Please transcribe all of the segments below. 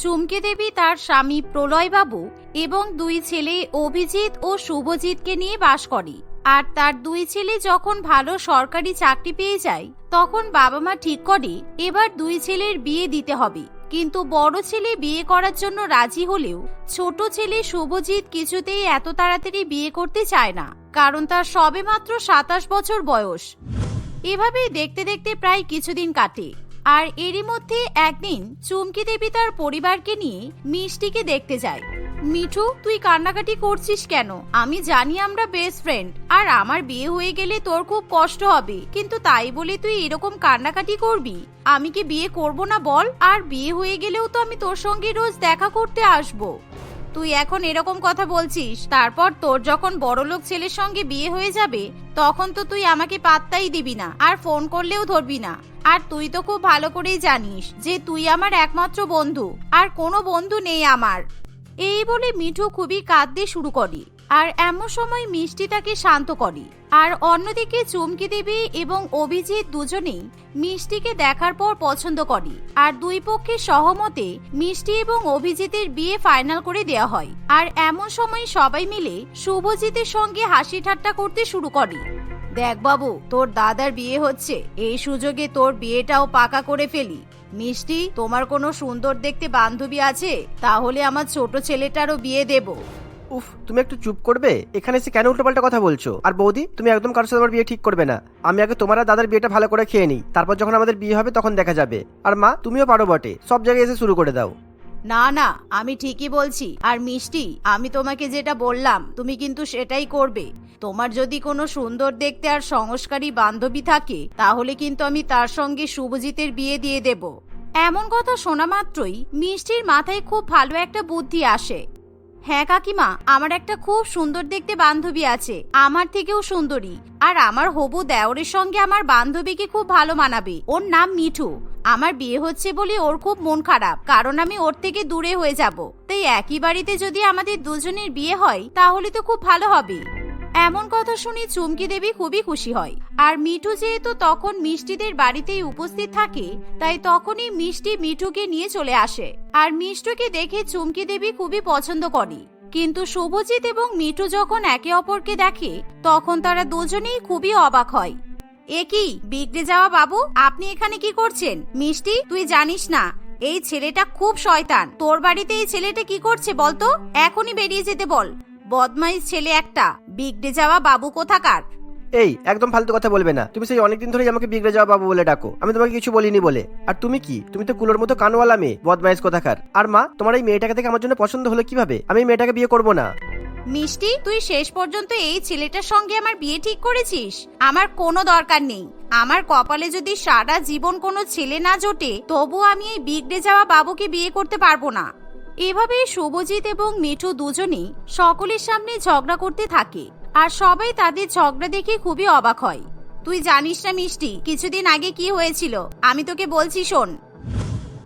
চুমকি দেবী তার স্বামী প্রলয়বাবু এবং দুই ছেলে অভিজিৎ ও শুভজিৎকে নিয়ে বাস করে। আর তার দুই ছেলে যখন ভালো সরকারি চাকরি পেয়ে যায়, তখন বাবা মা ঠিক করে, এবার দুই ছেলের বিয়ে দিতে হবে। কিন্তু বড় ছেলে বিয়ে করার জন্য রাজি হলেও, ছোট ছেলে শুভজিৎ কিছুতেই এত তাড়াতাড়ি বিয়ে করতে চায় না, কারণ তার সবেমাত্র সাতাশ বছর বয়স। এভাবেই দেখতে দেখতে প্রায় কিছুদিন কাটে। আর এরই মধ্যে একদিন চুমকি দেবী তার পরিবারকে নিয়ে মিষ্টিকে দেখতে যায়। মিঠু, তুই কান্নাকাটি করছিস কেন? আমি জানি আমরা বেস্ট ফ্রেন্ড আর আমার বিয়ে হয়ে গেলে তোর খুব কষ্ট হবে। কিন্তু তাই বলে তুই এরকম কান্নাকাটি করবি? আমি কি বিয়ে করব না বল? আর বিয়ে হয়ে গেলেও তো আমি তোর সঙ্গে রোজ দেখা করতে আসব। তুই এখন এরকম কথা বলছিস। তারপর তোর যখন বড়লোক ছেলের সঙ্গে বিয়ে হয়ে যাবে, তখন তো তুই আমাকে পাত্তাই দিবি না, আর ফোন করলেও ধরবি না। আর তুই তো খুব ভালো করেই জানিস যে তুই আমার একমাত্র বন্ধু, আর কোনো বন্ধু নেই আমার। এই বলে মিঠু খুবই কাঁদতে শুরু করে। আর এমন সময় মিষ্টি তাকে শান্ত করে। আর অন্যদিকে চুমকি দেবী এবং অভিজিৎ দুজনেই মিষ্টিকে দেখার পর পছন্দ করে। আর দুই পক্ষের সহমতে মিষ্টি এবং অভিজিতের বিয়ে ফাইনাল করে দেওয়া হয়। আর এমন সময় সবাই মিলে শুভজিতের সঙ্গে হাসি ঠাট্টা করতে শুরু করে। দেখ বাবু, তোর দাদার বিয়ে হচ্ছে। এই সুযোগে তোর বিয়েটাও পাকা করে ফেলি। মিষ্টি, তোমার কোনো সুন্দর দেখতে বান্ধবী আছে? তাহলে আমার ছোট ছেলেটারও বিয়ে দেব। উফ, তুমি একটু চুপ করবে? এখানে এসে কেন উল্টোপাল্টা কথা বলছো? আর বৌদি, তুমি একদম কারোর সাথে আমার বিয়ে ঠিক করবে না। আমি আগে তোমার আর দাদার বিয়েটা ভালো করে খেয়ে নিই। তারপর যখন আমাদের বিয়ে হবে, তখন দেখা যাবে। আর মা, তুমিও পারো বটে। সব জায়গায় এসে শুরু করে দাও। না না, আমি ঠিকই বলছি। আর মিষ্টি, আমি তোমাকে যেটা বললাম, তুমি কিন্তু সেটাই করবে। তোমার যদি কোনো সুন্দর দেখতে আর সংস্কারী বান্ধবী থাকে, তাহলে কিন্তু আমি তার সঙ্গে শুভজিতের বিয়ে দিয়ে দেব। এমন কথা শোনা মাত্রই মিষ্টির মাথায় খুব ভালো একটা বুদ্ধি আসে। হ্যাঁ কাকিমা, আমার একটা খুব সুন্দর দেখতে বান্ধবী আছে। আমার থেকেও সুন্দরী। আর আমার হবু দেওরের সঙ্গে আমার বান্ধবীকে খুব ভালো মানাবে। ওর নাম মিঠু। আমার বিয়ে হচ্ছে বলে ওর খুব মন খারাপ, কারণ আমি ওর থেকে দূরে হয়ে যাব। তাই একই বাড়িতে যদি আমাদের দুজনের বিয়ে হয়, তাহলে তো খুব ভালো হবে। এমন কথা শুনে চুমকি দেবী খুবই খুশি হয়। আর মিঠু যেহেতু তখন মিষ্টিদের বাড়িতেই উপস্থিত থাকে, তাই তখনই মিষ্টি মিঠুকে নিয়ে চলে আসে। আর মিষ্টুকে দেখে চুমকি দেবী খুবই পছন্দ করে। কিন্তু শুভজিৎ এবং মিঠু যখন একে অপরকে দেখে, তখন তারা দুজনেই খুবই অবাক হয়। এ কি, বিগড়ে যাওয়া বাবু, আপনি এখানে কি করছেন? মিষ্টি, তুই জানিস না, এই ছেলেটা খুব শয়তান। তোর বাড়িতে এই ছেলেটা কি করছে বলতো? এখনই বেরিয়ে যেতে বল। বদমাইশ ছেলে একটা বিগড়ে যাওয়া বাবু কোথাকার? এই একদম ফালতু কথা বলবে না। তুমি সেই অনেকদিন ধরেই আমাকে বিগড়ে যাওয়া বাবু বলে ডাকো। আমি তোমাকে কিছু বলিনি বলে। আর তুমি কি? তুমি তো কুলোর মতো কানওয়ালা মেয়ে বদমাইশ কোথাকার। আর মা তোমার এই মেয়েটাকে দেখে আমার জন্য পছন্দ হলো কীভাবে? আমি এই মেয়েটাকে বিয়ে করব না। মিষ্টি তুই শেষ পর্যন্ত এই ছেলেটার সঙ্গে আমার বিয়ে ঠিক করেছিস? আমার কোনো দরকার নেই। আমার কপালে যদি সারা জীবন কোনো ছেলে না জোটে তবু আমি এই বিগড়ে যাওয়া বাবুকে বিয়ে করতে পারব না। এভাবেই শুভজিৎ এবং মিঠু দুজনেই সকলের সামনে ঝগড়া করতে থাকে। আর সবাই তাদের ঝগড়া দেখে খুবই অবাক হয়। তুই জানিস না মিষ্টি, কিছুদিন আগে কি হয়েছিল? আমি তোকে বলছি শোন।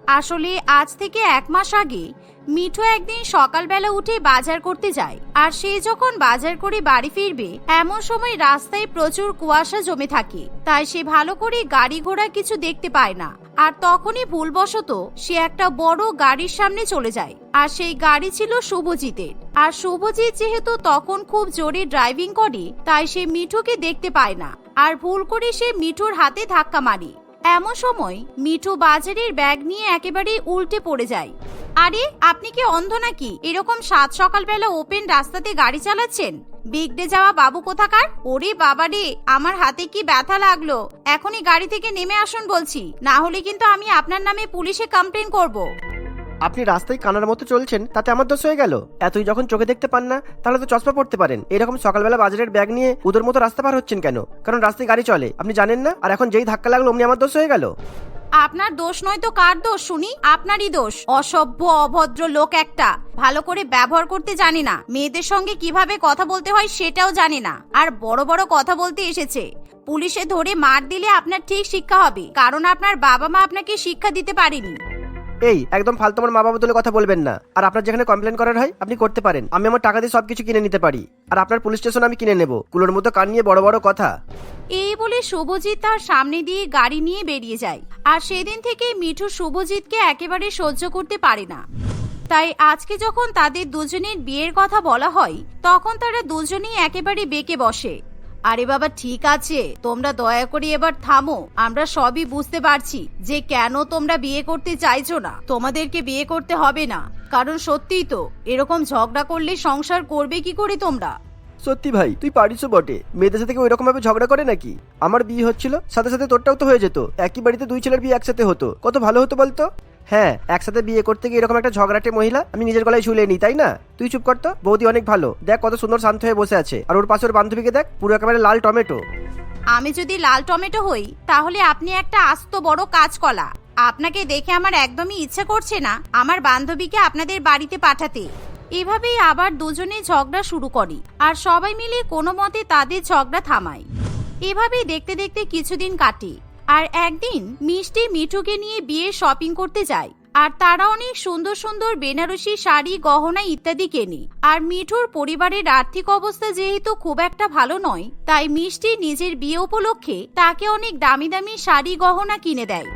আসলে আজ থেকে এক মাস আগে মিঠু একদিন সকালবেলা উঠে বাজার করতে যায়, আর সে যখন বাজার করে বাড়ি ফিরবে, এমন সময় রাস্তায় প্রচুর কুয়াশা জমে থাকে, তাই সে ভালো করে গাড়ি ঘোড়া কিছু দেখতে পায় না। আর তখনই ভুলবশত সে একটা বড় গাড়ির সামনে চলে যায়, আর সেই গাড়ি ছিল শুভজিতের। আর শুভজিৎ যেহেতু তখন খুব জোরে ড্রাইভিং করে, তাই সে মিঠুকে দেখতে পায় না, আর ভুল করে সে মিঠুর হাতে ধাক্কা মারে। এমন সময় মিঠু বাজারের ব্যাগ নিয়ে একেবারে উল্টে পড়ে যায়। আরে, আপনি কি অন্ধ নাকি? এরকম সাত সকালবেলা ওপেন রাস্তাতে গাড়ি চালাচ্ছেন? বিগড়ে যাওয়া বাবু কোথাকার? ওরে বাবা রে, আমার হাতে কি ব্যথা লাগল? এখনই গাড়ি থেকে নেমে আসুন বলছি। না হলে কিন্তু আমি আপনার নামে পুলিশে কমপ্লেন করব। আপনি রাস্তায় কানার মতো চলছেন, তাতে আমার দোষ হয়ে গেল। এতই যখন চোখে দেখতে পান না, তাহলে তো চশমা পড়তে পারেন। এরকম সকালবেলা বাজারের ব্যাগ নিয়ে উদর মতো রাস্তা পার হচ্ছেন কেন? কারণ রাস্তায় গাড়ি চলে। আপনি জানেন না? আর এখন যেই ধাক্কা লাগল, অমনি আমার দোষ হয়ে গেল। আপনার দোষ নয় তো কার দোষ, শুনি? আপনারই দোষ। অসভ্য, অভদ্র লোক একটা। ভালো করে ব্যবহার করতে জানে না। মেয়েদের সঙ্গে কীভাবে কথা বলতে হয় সেটাও জানে না। আর বড় বড় কথা বলতে এসেছে। পুলিশে ধরে মার দিলে আপনার ঠিক শিক্ষা হবে। কারণ আপনার বাবা মা আপনাকে শিক্ষা দিতে পারেনি। এই, একদম ফালতু আমার মা বাবা তুলে কথা বলবেন না। আর আপনার যেখানে কমপ্লেন করার হয়, আপনি করতে পারেন। আমি আমার টাকা দিয়ে সবকিছু কিনে নিতে পারি। আর আপনার পুলিশ স্টেশন আমি কিনে নেব। কুলোর মতো কান নিয়ে বড় বড় কথা। এই বলে শুভজিৎ তার সামনে দিয়ে গাড়ি নিয়ে বেরিয়ে যায়। আর সেদিন থেকে মিঠু শুভজিৎকে একেবারে সহ্য করতে পারে না। তাই আজকে যখন তাদের দুজনের বিয়ের কথা বলা হয়, তখন তারা দুজনেই একেবারে বেঁকে বসে। আরে বাবা, ঠিক আছে। তোমরা দয়া করে এবার থামো। আমরা সবই বুঝতে পারছি যে কেন তোমরা বিয়ে করতে চাইছো না। তোমাদেরকে বিয়ে করতে হবে না। কারণ সত্যিই তো, এরকম ঝগড়া করলে সংসার করবে কি করে তোমরা? সত্যি ভাই, তুই পারিস বটে। মেয়েদের সাথে ওই রকম ভাবে ঝগড়া করে নাকি? আমার বিয়ে হচ্ছিল, সাথে সাথে তোরটাও তো হয়ে যেত। একই বাড়িতে দুই ছেলের বিয়ে একসাথে হতো। কত ভালো হতো বলতো? হ্যাঁ একসাথে বিয়ে করতে গিয়ে এরকম একটা ঝগড়াটে মহিলা আমি নিজের গলায় ঝুলে নিই, তাই না? তুই চুপ করতো বৌদি অনেক ভালো। দেখ কত সুন্দর শান্ত হয়ে বসে আছে। আর ওর পাশে ওর বান্ধবীকে দেখ, পুরো একেবারে লাল টমেটো। আমি যদি লাল টমেটো হই, তাহলে আপনি একটা আস্ত বড় কাঁচকলা। আপনাকে দেখে আমার একদমই ইচ্ছে করছে না আমার বান্ধবীকে আপনাদের বাড়িতে পাঠাতে। এভাবেই আবার দুজনে ঝগড়া শুরু করে, আর সবাই মিলে কোনো মতে তাদের ঝগড়া থামায় এভাবেই দেখতে দেখতে কিছুদিন কাটে। আর একদিন মিষ্টি মিঠুকে নিয়ে বিয়ে শপিং করতে যায়। আর তারা অনেক সুন্দর সুন্দর বেনারসি শাড়ি, গহনা ইত্যাদি কেনে। আর মিঠুর পরিবারের আর্থিক অবস্থা যেহেতু খুব একটা ভালো নয়, তাই মিষ্টি নিজের বিয়ে উপলক্ষে তাকে অনেক দামি দামি শাড়ি, গহনা কিনে দেয়।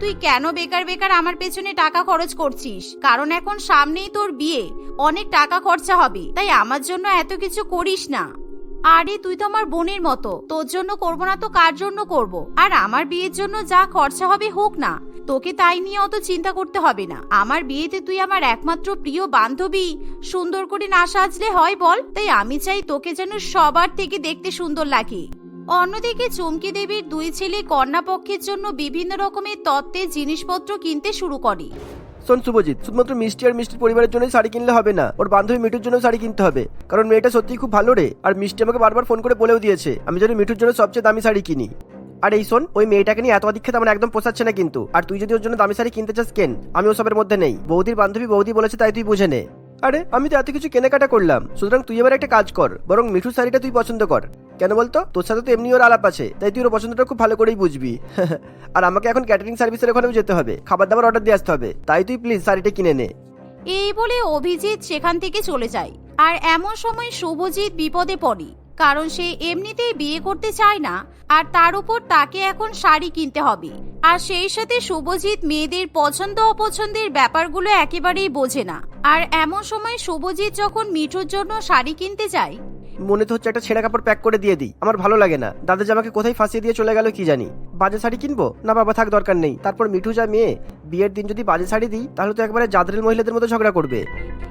তুই কেন বেকার বেকার আমার পেছনে টাকা খরচ করছিস? কারণ এখন সামনেই তোর বিয়ে। অনেক টাকা খরচা হবে, তাই আমার জন্য এত কিছু করিস না। আরে, তুই তো আমার বোনের মতো। তোর জন্য করব না তো কার জন্য করব? আর আমার বিয়ের জন্য যা খরচা হবে হোক না, তোকে তাই নিয়ে অত চিন্তা করতে হবে না। আমার বিয়েতে তুই আমার একমাত্র প্রিয় বান্ধবী। সুন্দর করে না সাজলে হয় বল? তাই আমি চাই তোকে যেন সবার থেকে দেখতে সুন্দর লাগে। অন্যদিকে চুমকি দেবীর দুই ছেলে কন্যা পক্ষের জন্য বিভিন্ন রকমের তত্ত্বের জিনিসপত্র কিনতে শুরু করে। শোন শুভজিৎ, শুধুমাত্র মিষ্টি আর মিষ্টির পরিবারের জন্যই শাড়ি কিনলে হবে না। ওর বান্ধবী মিঠুর জন্য শাড়ি কিনতে হবে। কারণ মেয়েটা সত্যি খুব ভালো রে। আর মিষ্টি আমাকে বারবার ফোন করে বলেও দিয়েছে, আমি যেন মিঠুর জন্য সবচেয়ে দামি শাড়ি কিনি। আর এই শোন, ওই মেয়েটাকে নিয়ে এত অধিক্ষেত আমার একদম পোষাচ্ছে না কিন্তু। আর তুই যদি ওর জন্য দামি শাড়ি কিনতে চাস কেন? আমি ওসবের মধ্যে নেই। বৌদির বান্ধবী বৌদি বলেছে তাই তুই বুঝে নে। আরে, আমি তো এত কিছু কেনাকাটা করলাম। সুতরাং তুই এবার একটা কাজ কর, বরং মিঠুর শাড়িটা তুই পছন্দ কর। কেন বলতো? তোর সাথে তো এমনি ওর আলাপ আছে, তাই তুই ওর পছন্দটা খুব ভালো করেই বুঝবি। আর আমাকে এখন ক্যাটারিং সার্ভিসের ওখানেও যেতে হবে। খাবার দাবার অর্ডার দিয়ে আসতে হবে। তাই তুই প্লিজ শাড়িটা কিনে নে। এই বলে অভিজিৎ সেখান থেকে চলে যায়। আর এমন সময় শুভজিৎ বিপদে পড়ে। কারণ সে এমনিতেই বিয়ে করতে চায় না, আর তার উপর তাকে এখন শাড়ি কিনতে হবে। আর সেই সাথে শুভজিৎ মেয়েদের পছন্দ অপছন্দের ব্যাপারগুলো একেবারেই বোঝে না। আর এমন সময় শুভজিৎ যখন মিঠুর জন্য শাড়ি কিনতে যায় মনে তো হচ্ছে একটা ছেঁড়া কাপড় প্যাক করে দিয়ে দিই। আমার ভালো লাগে না। দাদা জামাকে কোথায় ফাঁসিয়ে দিয়ে চলে গেল কি জানি। বাজে শাড়ি কিনবো? না বাবা, থাক, দরকার নেই। তারপর মিঠু যা মেয়ে, বিয়ের দিন যদি বাজে শাড়ি দিই, তাহলে তো একবারে জাদরেল মহিলাদের মতো ঝগড়া করবে।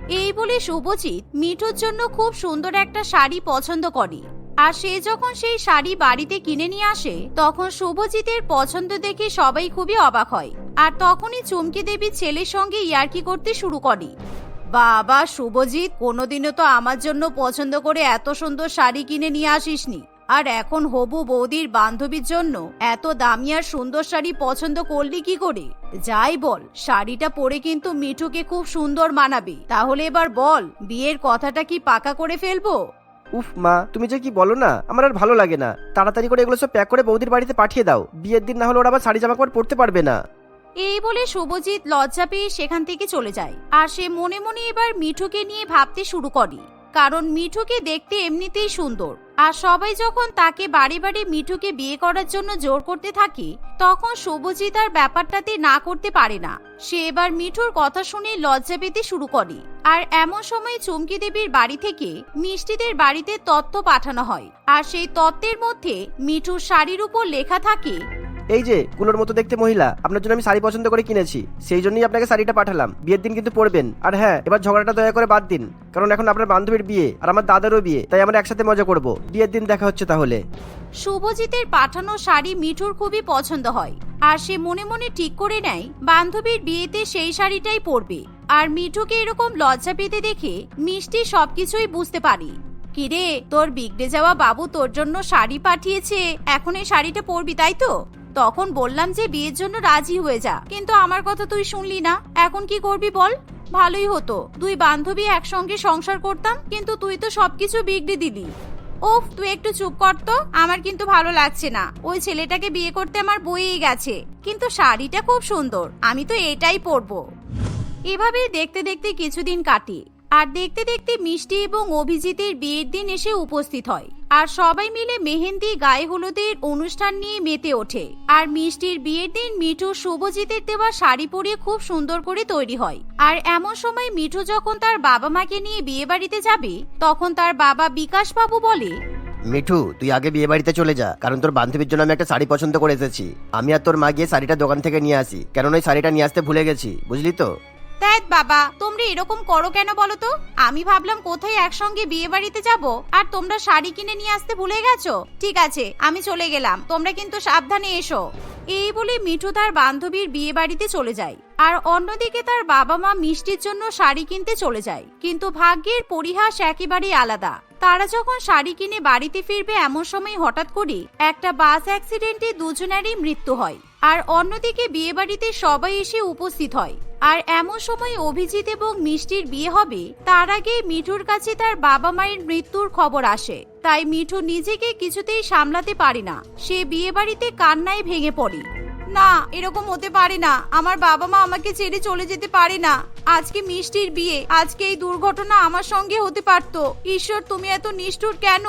এই বলে শুভজিৎ মিঠুর জন্য খুব সুন্দর একটা শাড়ি পছন্দ করে। আর সে যখন সেই শাড়ি বাড়িতে কিনে নিয়ে আসে, তখন শুভজিতের পছন্দ দেখে সবাই খুবই অবাক হয়। আর তখনই চুমকি দেবী ছেলের সঙ্গে ইয়ার্কি করতে শুরু করে। বাবা, শুভজিৎ, কোনোদিনও তো আমার জন্য পছন্দ করে এত সুন্দর শাড়ি কিনে নিয়ে আসিসনি। আর এখন হবু বৌদির বান্ধবীর জন্য এত দামি আর সুন্দর শাড়ি পছন্দ করলি কি করে? যাই বল, শাড়িটা পরে কিন্তু মিঠুকে খুব সুন্দর মানাবে। তাহলে এবার বল, বিয়ের কথাটা কি পাকা করে ফেলব? উফ মা, তুমি যে কি বলো না, আমার আর ভালো লাগে না। তাড়াতাড়ি করে এগুলো সব প্যাক করে বৌদির বাড়িতে পাঠিয়ে দাও। বিয়ের দিন না হলে ওরা আবার শাড়ি জামা কাপড় পরতে পারবে না। এই বলে শুভজিৎ লজ্জা পেয়ে সেখান থেকে চলে যায়। আর সে মনে মনে এবার মিঠুকে নিয়ে ভাবতে শুরু করে। কারণ মিঠুকে দেখতে এমনিতেই সুন্দর। আর সবাই যখন তাকে বাড়ি বাড়ি মিঠুকে বিয়ে করার জন্য জোর করতে থাকে, তখন শুভজিৎ আর ব্যাপারটাতে না করতে পারে না। সে এবার মিঠুর কথা শুনে লজ্জা পেতে শুরু করে। আর এমন সময় চুমকি দেবীর বাড়ি থেকে মিষ্টিদের বাড়িতে তত্ত্ব পাঠানো হয়। আর সেই তত্ত্বের মধ্যে মিঠুর শাড়ির উপর লেখা থাকে এই যে, কুলোর মতো দেখতে মহিলা, আপনার জন্য আমি শাড়ি পছন্দ করে কিনেছি, সেই জন্যই আপনাকে শাড়িটা পাঠালাম। বিয়ের দিন কিন্তু পরবেন। আর হ্যাঁ এবার ঝগড়াটা দয়া করে বাদ দিন, কারণ এখন আপনার বান্ধবীর বিয়ে আর আমার দাদারও বিয়ে, তাই আমরা একসাথে মজা করব। বিয়ের দিন দেখা হচ্ছে তাহলে। শুভজিতের পাঠানো শাড়ি মিঠুর খুবই পছন্দ হয়, আর সে মনে মনে ঠিক করে নেয়, বান্ধবীর বিয়েতে সেই শাড়িটাই পরবে। আর মিঠুকে এরকম লজ্জা পেতে দেখে মিষ্টি সবকিছুই বুঝতে পারি। কিরে, তোর বিগড়ে যাওয়া বাবু তোর জন্য শাড়ি পাঠিয়েছে, এখন এই শাড়িটা পরবি, তাই তো? তখন বললাম যে বিয়ের জন্য রাজি হয়ে যা। কিন্তু আমার কথা তুই শুনলি না। এখন কি করবি বল? ভালোই হতো। দুই বান্ধবী একসঙ্গে সংসার করতাম, কিন্তু তুই তো সবকিছু বিগড়ে দিলি। ওফ তুই একটু চুপ কর তো। আমার কিন্তু ভালো লাগছে না। ওই ছেলেটাকে বিয়ে করতে আমার বইয়েই গেছে। কিন্তু শাড়িটা খুব সুন্দর। আমি তো এটাই পরবো। এভাবেই দেখতে দেখতে কিছুদিন কাটে। আর দেখতে দেখতে মিষ্টি এবং অভিজিতের বিয়ের দিন এসে উপস্থিত হয়। আর সবাই মিলে মেহেন্দি, গায়ে হলুদের অনুষ্ঠান নিয়ে মেতে ওঠে। আর মিষ্টির বিয়ের দিন মিঠু শুভজিতের দেওয়া শাড়ি পরিয়ে খুব সুন্দর করে তৈরি হয়। আর এমন সময় মিঠু যখন তার বাবা মাকে নিয়ে বিয়ে বাড়িতে যাবে, তখন তার বাবা বিকাশ বাবু বলে, মিঠু, তুই আগে বিয়ে বাড়িতে চলে যা। কারণ তোর বান্ধবীর জন্য আমি একটা শাড়ি পছন্দ করে এসেছি। আমি আর তোর মা গিয়ে শাড়িটা দোকান থেকে নিয়ে আসি। কেন ওই শাড়িটা নিয়ে আসতে ভুলে গেছি। বুঝলি তো? দেখ বাবা, তোমরা এরকম করো কেন বলো তো আমি ভাবলাম কোথায় একসঙ্গে বিয়ে বাড়িতে যাব, আর তোমরা শাড়ি কিনে নিয়ে আসতে ভুলে গেছো? ঠিক আছে, আমি চলে গেলাম, তোমরা কিন্তু সাবধানে এসো। এই বলে মিঠু তার বান্ধবীর বিয়ে বাড়িতে চলে যায়, আর অন্যদিকে তার বাবা মা মিষ্টির জন্য শাড়ি কিনতে চলে যায়। কিন্তু ভাগ্যের পরিহাস একেবারেই আলাদা। তারা যখন শাড়ি কিনে বাড়িতে ফিরবে এমন সময় হঠাৎ করে একটা বাস অ্যাক্সিডেন্টে দুজনেরই মৃত্যু হয়। আর অন্যদিকে বিয়ে বাড়িতে সবাই এসে উপস্থিত হয়। আর এমন সময় অভিজিৎ এবং মিষ্টির বিয়ে হবে, তার আগে মিঠুর কাছে তার বাবা মায়ের মৃত্যুর খবর আসে। তাই মিঠু নিজেকে কিছুতেই সামলাতে পারে না। সে বিয়ে বাড়িতে কান্নায় ভেঙে পড়ে। না, এরকম হতে পারে না। আমার বাবা মা আমাকে ছেড়ে চলে যেতে পারে না। আজকে মিষ্টির বিয়ে, আজকে এই দুর্ঘটনা আমার সঙ্গে হতে পারত। ঈশ্বর, তুমি এত নিষ্ঠুর কেন?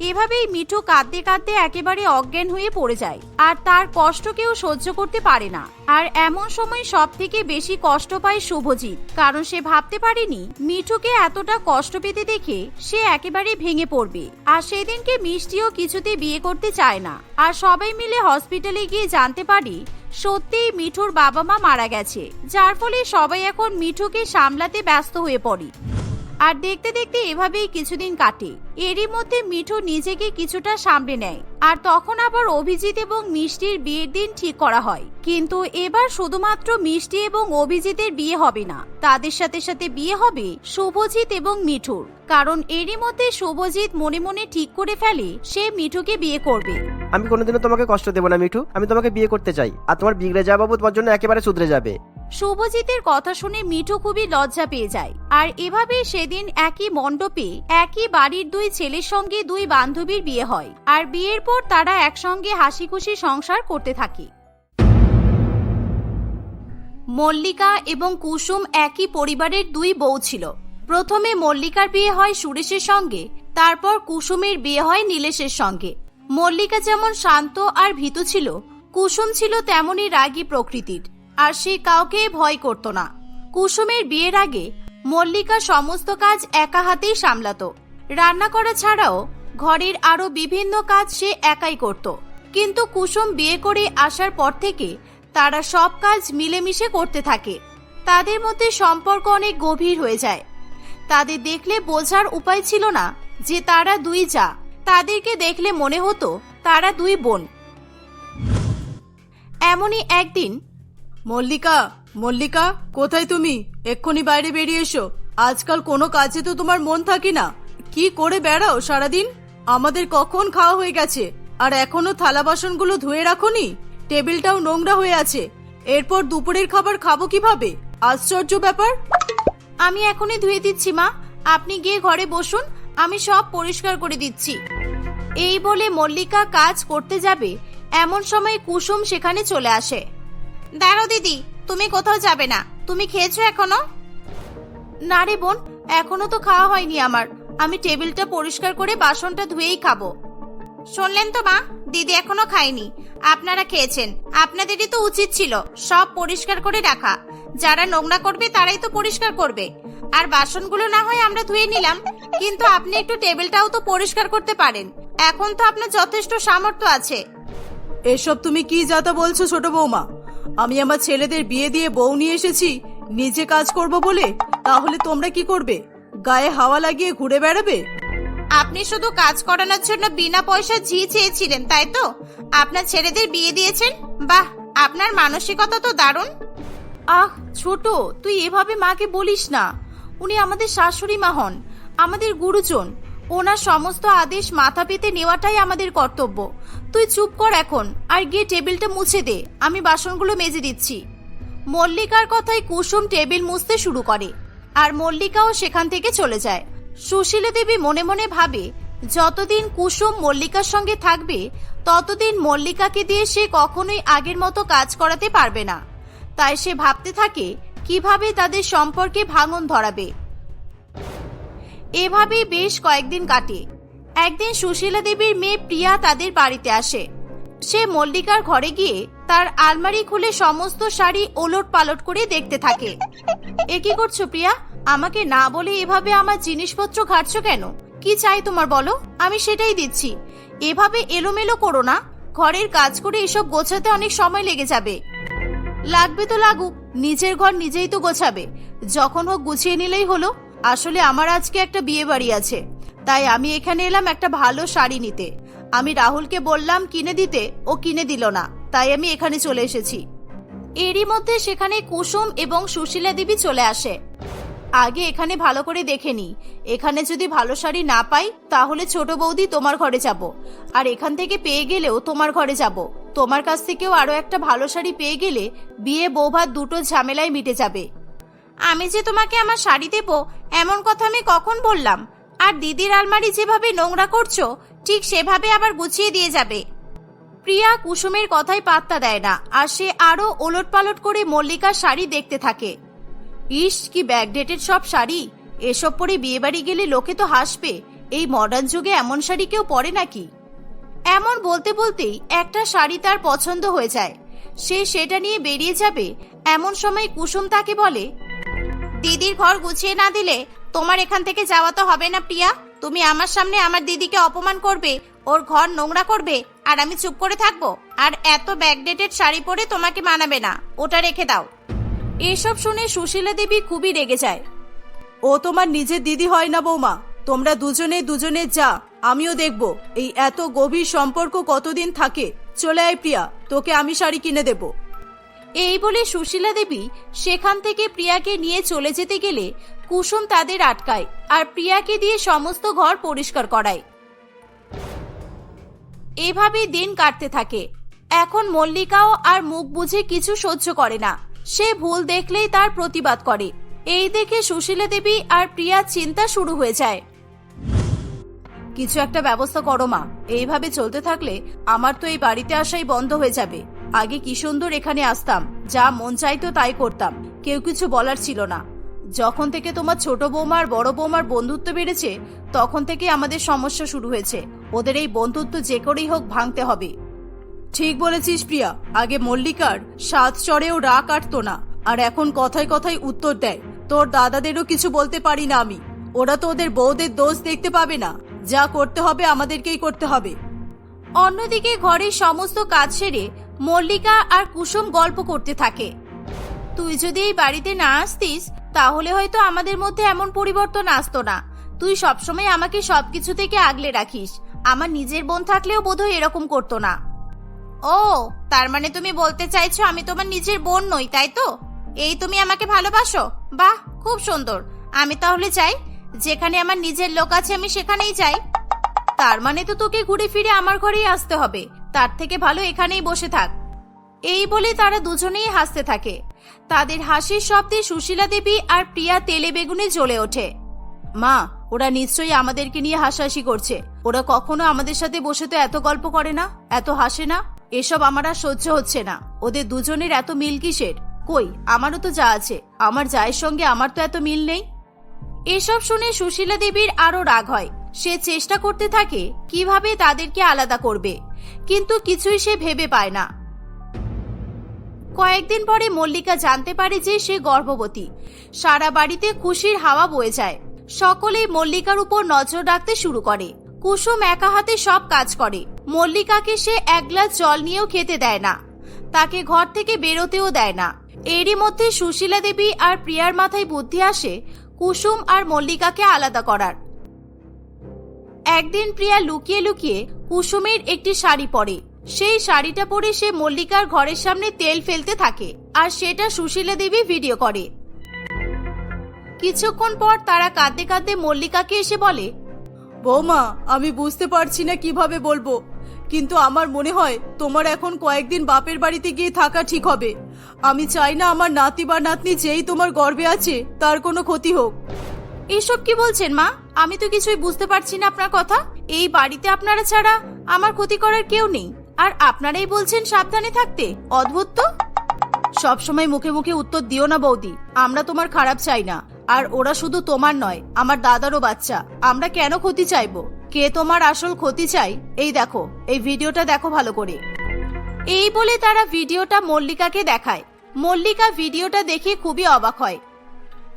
এভাবেই মিঠু কাঁদতে কাঁদতে একেবারে অজ্ঞান হয়ে পড়ে যায়। আর তার কষ্ট কেউ সহ্য করতে পারে না। আর এমন সময় সব থেকে বেশি কষ্ট পায় শুভজিৎ। কারণ সে ভাবতে পারেনি, মিঠুকে এতটা কষ্ট পেতে দেখে সে একেবারে ভেঙে পড়বে। আর সেদিনকে মিষ্টিও কিছুতে বিয়ে করতে চায় না। আর সবাই মিলে হসপিটালে গিয়ে জানতে পারি, সত্যিই মিঠুর বাবা মা মারা গেছে। যার ফলে সবাই এখন মিঠুকে সামলাতে ব্যস্ত হয়ে পড়ে। আর দেখতে দেখতে এভাবেই কিছুদিন কাটে। এরই মধ্যে মিঠু নিজেকে কিছুটা সামলে নেয়। আর তখন আবার অভিজিৎ এবং মিষ্টির বিয়ের দিন ঠিক করা হয়। কিন্তু এবার শুধুমাত্র মিষ্টি এবং অভিজিতের বিয়ে হবে না। তাদের সাথে সাথে বিয়ে হবে শুভজিৎ এবং মিঠুর। কারণ এরই মধ্যে শুভজিৎ মনে মনে ঠিক করে ফেলে সে মিঠুকে বিয়ে করবে। আমি কোনোদিনও তোমাকে কষ্ট দেবো না মিঠু। আমি তোমাকে বিয়ে করতে চাই। আর তোমার বিগড়ে যাওয়া বাবু তোমার জন্য একেবারে শুধরে যাবে। শুভজিতের কথা শুনে মিঠু খুবই লজ্জা পেয়ে যায়। আর এভাবে সেদিন একই মণ্ডপে একই বাড়ির দুই ছেলের সঙ্গে দুই বান্ধবীর বিয়ে হয়, আর বিয়ের পর তারা একসঙ্গে হাসি খুশি সংসার করতে থাকে। মল্লিকা এবং কুসুম একই পরিবারের দুই বউ ছিল। প্রথমে মল্লিকার বিয়ে হয় সুরেশের সঙ্গে, তারপর কুসুমের বিয়ে হয় নীলেশের সঙ্গে। মল্লিকা যেমন শান্ত আর ভীতু ছিল, কুসুম ছিল তেমনই রাগী প্রকৃতির, আর সে কাউকে ভয় করত না। কুসুমের বিয়ের আগে মল্লিকা সমস্ত কাজ একা হাতেই সামলাতো। রান্না করা ছাড়াও ঘরের আরও বিভিন্ন কাজ সে একাই করত। কিন্তু কুসুম বিয়ে করে আসার পর থেকে তারা সব কাজ মিলেমিশে করতে থাকে। তাদের মধ্যে সম্পর্ক অনেক গভীর হয়ে যায়। তাদের দেখলে বোঝার উপায় ছিল না যে তারা দুই যা। তাদেরকে দেখলে মনে হতো তারা দুই বোন। এমনই একদিন মল্লিকা মল্লিকা, কোথায় তুমি? এক্ষুনি বাইরে বেরিয়ে এসো। আজকাল কোনো কাজে তো তোমার মন থাকে না। কি করে বেড়াও সারাদিন? আমাদের কখন খাওয়া হয়ে গেছে? আর এখনও থালা বাসনগুলো ধুয়ে রাখোনি? টেবিলটাও নোংরা হয়ে আছে। এরপর দুপুরের খাবার খাব কীভাবে? আশ্চর্য ব্যাপার। আমি এখনই ধুয়ে দিচ্ছি, মা। আপনি গিয়ে ঘরে বসুন, আমি সব পরিষ্কার করে দিচ্ছি। এই বলে মল্লিকা কাজ করতে যাবে। এমন সময় কুসুম সেখানে চলে আসে। দাঁড়ো দিদি, তুমি কোথাও যাবে না। তুমি খেয়েছো এখনও? না রে বোন, এখনও তো খাওয়া হয়নি আমার। আমি টেবিলটা পরিষ্কার করে বাসনটা ধুয়েই খাব। শুনলেন তো মা, দিদি এখনও খায়নি। আপনারা খেয়েছেন। আপনাদেরই তো উচিত ছিল সব পরিষ্কার করে রাখা। যারা নোংরা করবে তারাই তো পরিষ্কার করবে। আর বাসনগুলো না হয় আমরা ধুয়ে নিলাম, কিন্তু আপনি একটু টেবিলটাও তো পরিষ্কার করতে পারেন। এখন তো আপনার যথেষ্ট সামর্থ্য আছে। এসব তুমি কি যাতা বলছো ছোট বৌমা? আমি আমার ছেলেদের বিয়ে দিয়ে বউ নিয়ে এসেছি, নিজে কাজ করব বলে? তাহলে তোমরা কি করবে? গায়ে হাওয়া লাগিয়ে ঘুরে বেড়াবে? আপনি শুধু কাজ করানোর জন্য বিনা পয়সা ঝি চেয়েছিলেন তাই তো? আপনার ছেলেদের বিয়ে দিয়েছেন? বাহ আপনার মানসিকতা তো দারুণ। আহ ছোট তুই এভাবে মাকে বলিস না। উনি আমাদের শাশুড়ি মা হন আমাদের গুরুজন। ওনার সমস্ত আদেশ মাথা পেতে নেওয়াটাই আমাদের কর্তব্য। তুই চুপ কর এখন আর গিয়ে টেবিলটা মুছে দে আমি বাসনগুলো মেজে দিচ্ছি। মল্লিকার কথায় কুসুম টেবিল মুছতে শুরু করে। আর মল্লিকাও সেখান থেকে চলে যায়। সুশীলা দেবী মনে মনে ভাবে, যতদিন কুসুম মল্লিকার সঙ্গে থাকবে, ততদিন মল্লিকাকে দিয়ে সে কখনোই আগের মতো কাজ করাতে পারবে না। তাই সে ভাবতে থাকে, কীভাবে তাদের সম্পর্কে ভাঙন ধরাবে। এভাবেই বেশ কয়েকদিন কাটে। একদিন সুশীলা দেবীর মেয়ে প্রিয়া তাদের বাড়িতে আসে। সে মল্লিকার ঘরে গিয়ে তার আলমারি খুলে সমস্ত শাড়ি ওলট পালট করে দেখতে থাকে। এ কি করছ প্রিয়া? আমাকে না বলে এভাবে আমার জিনিসপত্র ঘাটছো কেন? কি চাই তোমার বলো? আমি সেটাই দিচ্ছি। এভাবে এলোমেলো করো না। ঘরের কাজ করে এসব গোছাতে অনেক সময় লেগে যাবে। লাগবে তো লাগুক, নিজের ঘর নিজেই তো গোছাবে। যখন হোক গুছিয়ে নিলেই হলো। আসলে আমার আজকে একটা বিয়ে বাড়ি আছে। তাই আমি এখানে এলাম একটা ভালো শাড়ি নিতে। আমি রাহুলকে বললাম কিনে দিতে, ও কিনে দিল না। তাই আমি এখানে চলে এসেছি। এরই মধ্যে সেখানে কুসুম এবং সুশীলা দেবী চলে আসে। আগে এখানে ভালো করে দেখে নি। এখানে যদি ভালো শাড়ি না পাই, তাহলে ছোট বৌদি তোমার ঘরে যাব। আর এখান থেকে পেয়ে গেলেও তোমার ঘরে যাব। তোমার কাছ থেকেও আরও একটা ভালো শাড়ি পেয়ে গেলে বিয়ে বৌভাত দুটো ঝামেলায় মিটে যাবে। আমি যে তোমাকে আমার শাড়ি দেব, এমন কথা আমি কখন বললাম? আর দিদির আলমারি যেভাবে নোংরা করছ, ঠিক সেভাবে আবার গুছিয়ে দিয়ে যাবে। প্রিয়া কুসুমের কথাই পাত্তা দেয় না, আর সে আরও ওলট পালট করে মল্লিকার শাড়ি দেখতে থাকে। ইস, কি ব্যাকডেটেড সব শাড়ি। এসব পরে বিয়ে বাড়ি গেলে লোকে তো হাসবে, এই মডার্ন যুগে এমন শাড়ি কেউ পরে নাকি? এমন বলতে বলতেই একটা শাড়ি তার পছন্দ হয়ে যায়। সে সেটা নিয়ে বেরিয়ে যাবে, এমন সময় কুসুম তাকে বলে, দিদির ঘর গুছিয়ে না দিলে তোমার এখান থেকে যাওয়া তো হবে না, প্রিয়া। তুমি আমার সামনে আমার দিদিকে অপমান করবে ওর ঘর নোংরা করবে আর আমি চুপ করে থাকব আর এত ব্যাকডেটেড শাড়ি পরে তোমাকে মানাবে না ওটা রেখে দাও। এসব শুনে সুশীলা দেবী খুবই রেগে যায়। ও তোমার নিজের দিদি হয় না বৌমা তোমরা দুজনে দুজনে যা আমিও দেখব এই এত গভীর সম্পর্ক কতদিন থাকে চলে আয় প্রিয়া তোকে আমি শাড়ি কিনে দেব। এই বলে সুশীলা দেবী সেখান থেকে প্রিয়াকে নিয়ে চলে যেতে গেলে কুসুম তাদের আটকায় আর প্রিয়াকে দিয়ে সমস্ত ঘর পরিষ্কার করায়। এভাবেই দিন কাটতে থাকে। এখন মল্লিকাও আর মুখ বুঝে কিছু সহ্য করে না। সে ভুল দেখলেই তার প্রতিবাদ করে। এই দেখে সুশীলা দেবী আর প্রিয়ার চিন্তা শুরু হয়ে যায়। কিছু একটা ব্যবস্থা করো মা। এইভাবে চলতে থাকলে আমার তো এই বাড়িতে আসাই বন্ধ হয়ে যাবে। আগে কি সুন্দর এখানে আসতাম। যা মন চাইতো তাই করতাম। কেউ কিছু বলার ছিল না। যখন থেকে তোমার ছোট বৌমা আর বড় বৌমার বন্ধুত্ব বেড়েছে, তখন থেকে আমাদের সমস্যা শুরু হয়েছে। ওদের এই বন্ধুত্ব যে করেই হোক ভাঙতে হবে। ঠিক বলেছিস প্রিয়া, আগে মল্লিকার সাত চড়েও রা কাটতো না, আর এখন কথায় কথায় উত্তর দেয়, তোর দাদাদেরও কিছু বলতে পারি না আমি। ওরা তো ওদের বউদের দোষ দেখতে পাবে না। যা করতে হবে আমাদেরকেই করতে হবে। অন্যদিকে ঘরের সমস্ত কাজ সেরে মল্লিকা আর কুসুম গল্প করতে থাকে। তুই যদি এই বাড়িতে না আসতিস তাহলে হয়তো আমাদের মধ্যে এমন পরিবর্তন আসতো না। তুই সবসময় আমাকে সবকিছু থেকে আগলে রাখিস। আমার নিজের বোন থাকলেও বোধহয় এরকম করতো না। ও, তার মানে তুমি বলতে চাইছো আমি তোমার নিজের বোন নই, তাই তো? এই তুমি আমাকে ভালোবাসো? বাহ, খুব সুন্দর। আমি তাহলে চাই, যেখানে আমার নিজের লোক আছে আমি সেখানেই যাই। তার মানে তো তোকে ঘুরে ফিরে আমার ঘরেই আসতে হবে। তার থেকে ভালো এখানেই বসে থাক। এই বলে তারা দুজনেই হাসতে থাকে। তাদের হাসির শব্দে সুশীলা দেবী আর প্রিয়া তেলে বেগুনে জ্বলে ওঠে। মা, ওরা নিশ্চয়ই আমাদেরকে নিয়ে হাসাহাসি করছে। ওরা কখনো আমাদের সাথে বসে তো এত গল্প করে না, এত হাসে না। এসব আমার আর সহ্য হচ্ছে না। ওদের দুজনের এত মিল কিসের? কই, আমারও তো যা আছে। আমার জায়ের সঙ্গে আমার তো এত মিল নেই। এসব শুনে সুশীলা দেবীর আরও রাগ হয়। সে চেষ্টা করতে থাকে, কীভাবে তাদেরকে আলাদা করবে? কিন্তু কিছুই সে ভেবে পায় না। কয়েকদিন পরে মল্লিকা জানতে পারে যে সে গর্ভবতী। সারা বাড়িতে খুশির হাওয়া বয়ে যায়। সকলেই মল্লিকার উপর নজর রাখতে শুরু করে। কুসুম একা হাতে সব কাজ করে। মল্লিকাকে সে এক গ্লাস জল নিয়েও খেতে দেয় না। তাকে ঘর থেকে বেরোতেও দেয় না। এরই মধ্যে সুশীলা দেবী আর প্রিয়ার মাথায় বুদ্ধি আসে কুসুম আর মল্লিকাকে আলাদা করার। একদিন প্রিয়া লুকিয়ে লুকিয়ে কুসুমের একটি শাড়ি পরে। সেই শাড়িটা পরে সে মল্লিকার ঘরের সামনে তেল ফেলতে থাকে, আর সেটা সুশীলা দেবী ভিডিও করে। কিছুক্ষণ পর তারা কাঁদতে কাঁদতে মল্লিকাকে এসে বলে, বৌমা, আমি বুঝতে পারছি না কীভাবে বলব, কিন্তু আমার মনে হয় তোমার এখন কয়েকদিন বাপের বাড়িতে গিয়ে থাকা ঠিক হবে। আমি চাই না আমার নাতি বা নাতনি যেই তোমার গর্বে আছে, তার কোনো ক্ষতি হোক। এসব কি বলছেন মা? আমি তো কিছুই বুঝতে পারছি না আপনার কথা। এই বাড়িতে আপনারা ছাড়া আমার ক্ষতি করার কেউ নেই। আর আপনারাই বলছেন সাবধানে থাকতে। অদ্ভুত তো। সবসময় মুখে মুখে উত্তর দিও না বৌদি। আমরা তোমার খারাপ চাই না। আর ওরা শুধু তোমার নয়, আমার দাদারও বাচ্চা। আমরা কেন ক্ষতি চাইব? কে তোমার আসল ক্ষতি চাই? এই দেখো, এই ভিডিওটা দেখো ভালো করে। এই বলে তারা ভিডিওটা মল্লিকাকে দেখায়। মল্লিকা ভিডিওটা দেখে খুবই অবাক হয়।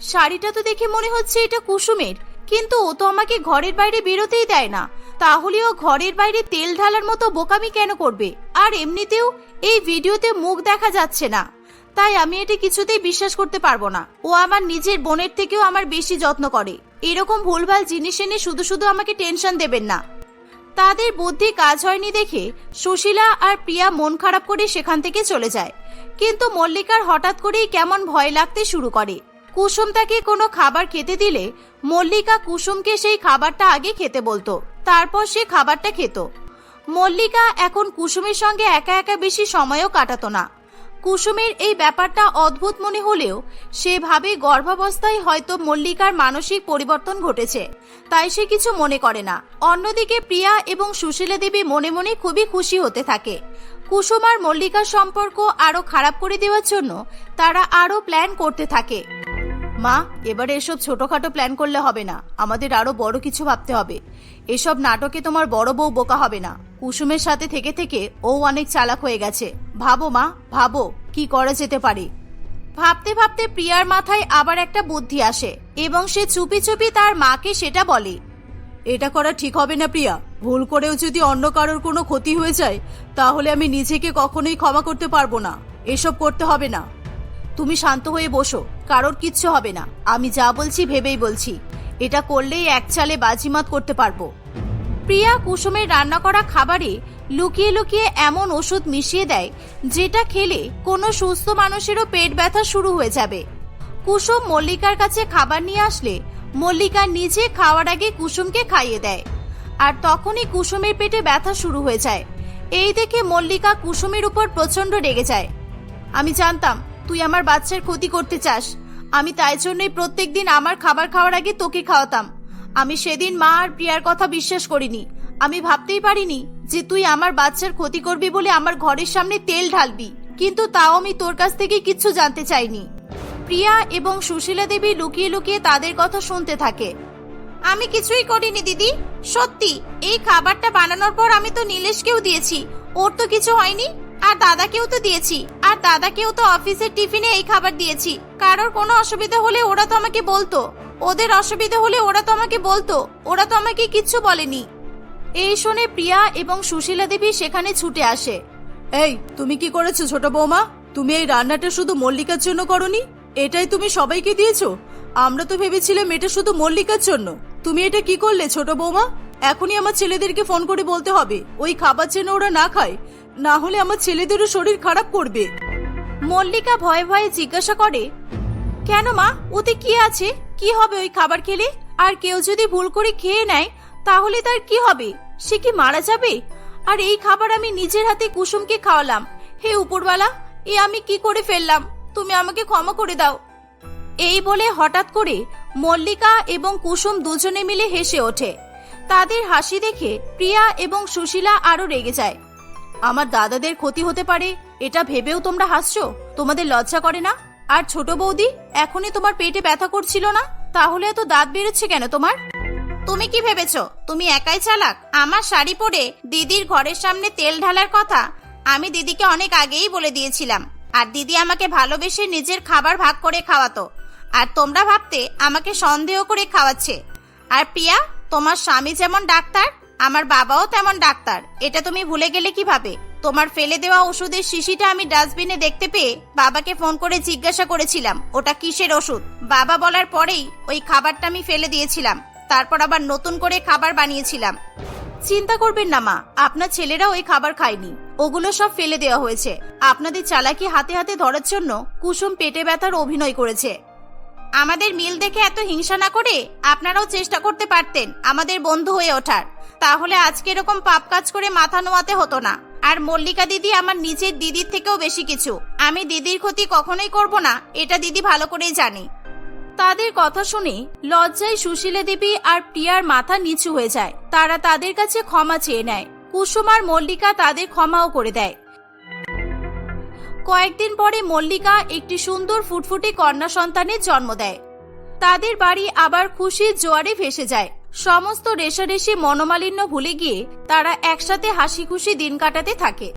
শাড়িটা তো দেখে মনে হচ্ছে এটা কুসুমের। কিন্তু ও তো আমাকে ঘরের বাইরে বেরোতেই দেয় না। তাহলে ও ঘরের বাইরে তেল ঢালার মতো বোকামি কেন করবে? আর এমনিতেও এই ভিডিওতে মুখ দেখা যাচ্ছে না। তাই আমি এটি কিছুতেই বিশ্বাস করতে পারব না। ও আমার নিজের বোনের থেকেও আমার বেশি যত্ন করে। এরকম ভুলভাল জিনিস এনে শুধু শুধু আমাকে টেনশন দেবেন না। তাদের বুদ্ধি কাজ হয়নি দেখে সুশীলা আর প্রিয়া মন খারাপ করে সেখান থেকে চলে যায়। কিন্তু মল্লিকার হঠাৎ করেই কেমন ভয় লাগতে শুরু করে। কুসুম তাকে কোনো খাবার খেতে দিলে মল্লিকা কুসুমকে সেই খাবারটা আগে খেতে বলতো। তারপর সে খাবারটা খেত। মল্লিকা এখন কুসুমের সঙ্গে একা একা বেশি সময়ও কাটাতো না। কুসুমের এই ব্যাপারটা অদ্ভুত মনে হলেও সেভাবে গর্ভাবস্থায় হয়তো মল্লিকার মানসিক পরিবর্তন ঘটেছে, তাই সে কিছু মনে করে না। অন্যদিকে প্রিয়া এবং সুশীলা দেবী মনে মনে খুবই খুশি হতে থাকে। কুসুম আর মল্লিকার সম্পর্ক আরও খারাপ করে দেওয়ার জন্য তারা আরও প্ল্যান করতে থাকে। মা, এবারে এসব ছোটখাটো প্ল্যান করলে হবে না। আমাদের আরও বড় কিছু ভাবতে হবে। এসব নাটকে তোমার বড় বউ বোকা হবে না। কুসুমের সাথে থেকে থেকে ও অনেক চালাক হয়ে গেছে। ভাবো মা, ভাবো, কি করা যেতে পারে? ভাবতে ভাবতে প্রিয়ার মাথায় আবার একটা বুদ্ধি আসে এবং সে চুপি চুপি তার মাকে সেটা বলে। এটা করা ঠিক হবে না প্রিয়া। ভুল করেও যদি অন্য কারোর কোনো ক্ষতি হয়ে যায়, তাহলে আমি নিজেকে কখনোই ক্ষমা করতে পারব না। এসব করতে হবে না। তুমি শান্ত হয়ে বসো, কারোর কিচ্ছু হবে না। আমি যা বলছি ভেবেই বলছি। এটা করলেই এক চালে বাজিমাত করতে পারব। প্রিয়া কুসুমের রান্না করা খাবারে লুকিয়ে লুকিয়ে এমন ওষুধ মিশিয়ে দেয়, যেটা খেলে কোনো সুস্থ মানুষেরও পেট ব্যথা শুরু হয়ে যাবে। কুসুম মল্লিকার কাছে খাবার নিয়ে আসলে মল্লিকা নিজে খাওয়ার আগে কুসুমকে খাইয়ে দেয়। আর তখনই কুসুমের পেটে ব্যথা শুরু হয়ে যায়। এই দেখে মল্লিকা কুসুমের উপর প্রচণ্ড রেগে যায়। আমি জানতাম তুই আমার বাচ্চার ক্ষতি করতে চাস। আমি তাই জন্যই প্রত্যেক দিন আমার খাবার খাওয়ার আগে তোকে খাওয়াতাম। আমি সেদিন মা আর প্রিয়ার কথা বিশ্বাস করিনি। আমি ভাবতেই পারিনি যে তুই আমার বাচ্চার ক্ষতি করবি বলে আমার ঘরের সামনে তেল ঢালবি। কিন্তু তাও আমি তোর কাছ থেকে কিছু জানতে চাইনি। প্রিয়া এবং সুশীলা দেবী লুকিয়ে লুকিয়ে তাদের কথা শুনতে থাকে। আমি কিছুই করিনি, দিদি। সত্যি, এই খাবারটা বানানোর পর আমি তো নীলেশকেও দিয়েছি। ওর তো কিছু হয়নি। আর দাদাকেও তো দিয়েছি। আর দাদাকেও তো অফিসের টিফিনে এই খাবার দিয়েছি। কারোর কোনো অসুবিধা হলে ওরা তো আমাকে বলতো। ওদের অসুবিধা হলে ওরা তো আমাকে বলতো। ওরা তো আমাকে কিচ্ছু বলেনি। এই শুনে প্রিয়া এবং সুশীলা দেবী সেখানে ছুটে আসে। এই, তুমি কি করেছ ছোট বৌমা? তুমি এই রান্নাটা শুধু মল্লিকার জন্য করনি? এটাই তুমি সবাইকে দিয়েছ? আমরা তো ভেবেছিলাম এটা শুধু মল্লিকার জন্য। তুমি এটা কি করলে ছোট বৌমা? এখনই আমার ছেলেদেরকে ফোন করে বলতে হবে। ওই খাবার যেন ওরা না খায়, না হলে আমার ছেলেদেরও শরীর খারাপ করবে। মল্লিকা ভয়ে ভয়ে জিজ্ঞাসা করে, কেন মা, ওতে কি আছে? কি হবে ওই খাবার খেলে? আর কেউ যদি ভুল করে খেয়ে নেয়, তাহলে তার কি হবে? সে কি মারা যাবে? আর এই খাবার আমি নিজের হাতে কুসুমকে খাওয়ালাম। হে উপরওয়ালা, এ আমি কি করে ফেললাম? তুমি আমাকে ক্ষমা করে দাও। এই বলে হঠাৎ করে মল্লিকা এবং কুসুম দুজনে মিলে হেসে ওঠে। তাদের হাসি দেখে প্রিয়া এবং সুশীলা আরও রেগে যায়। আমার দাদাদের ক্ষতি হতে পারে, এটা ভেবেও তোমরা হাসছো? তোমাদের লজ্জা করে না? আর ছোট বৌদি, এখনই তোমার পেটে ব্যথা করছিল না? তাহলে এত দাঁত বেরোচ্ছে কেন তোমার? তুমি কি ভেবেছো? তুমি একাই চালাক? আমার শাড়ি পরে দিদির ঘরের সামনে তেল ঢালার কথা? আমি দিদিকে অনেক আগেই বলে দিয়েছিলাম। আর দিদি আমাকে ভালোবেসে নিজের খাবার ভাগ করে খাওয়াতো। আর তোমরা ভাবতে আমাকে সন্দেহ করে খাওয়াচ্ছে। আর প্রিয়া তোমার স্বামী যেমন ডাক্তার, আমার বাবাও তেমন ডাক্তার। এটা তুমি ভুলে গেলে কীভাবে? তোমার ফেলে দেওয়া ওষুধের শিশিটা আমি ডাস্টবিনে দেখতে পেয়ে বাবাকে ফোন করে জিজ্ঞাসা করেছিলাম, ওটা কিসের ওষুধ? বাবা বলার পরেই ওই খাবারটা আমি ফেলে দিয়েছিলাম। তারপর আবার নতুন করে খাবার বানিয়েছিলাম। চিন্তা করবেন না মা, আপনার ছেলেরা ওই খাবার খায়নি। ওগুলো সব ফেলে দেওয়া হয়েছে। আপনাদের চালাকি হাতে হাতে ধরার জন্য কুসুম পেটে ব্যথার অভিনয় করেছে। আমাদের মিল দেখে এত হিংসা না করে আপনারাও চেষ্টা করতে পারতেন আমাদের বন্ধু হয়ে ওঠার। তাহলে আজকে এরকম পাপ কাজ করে মাথা নোয়াতে হতো না। আর মল্লিকা দিদি আমার নিজের দিদির থেকেও বেশি কিছু। আমি দিদির ক্ষতি কখনোই করব না, এটা দিদি ভালো করেই জানি। তাদের কথা শুনে লজ্জায় সুশীলা দেবী আর প্রিয়ার মাথা নিচু হয়ে যায়। তারা তাদের কাছে ক্ষমা চেয়ে নেয়। কুসুম আর মল্লিকা তাদের ক্ষমাও করে দেয়। কয়েকদিন পরে মল্লিকা একটি সুন্দর ফুটফুটে কন্যা সন্তানের জন্ম দেয়। তাদের বাড়ি আবার খুশির জোয়ারে ভেসে যায়। সমস্ত রেশারেশি মনোমালিন্য ভুলে গিয়ে তারা একসাথে হাসি খুশি দিন কাটাতে থাকে।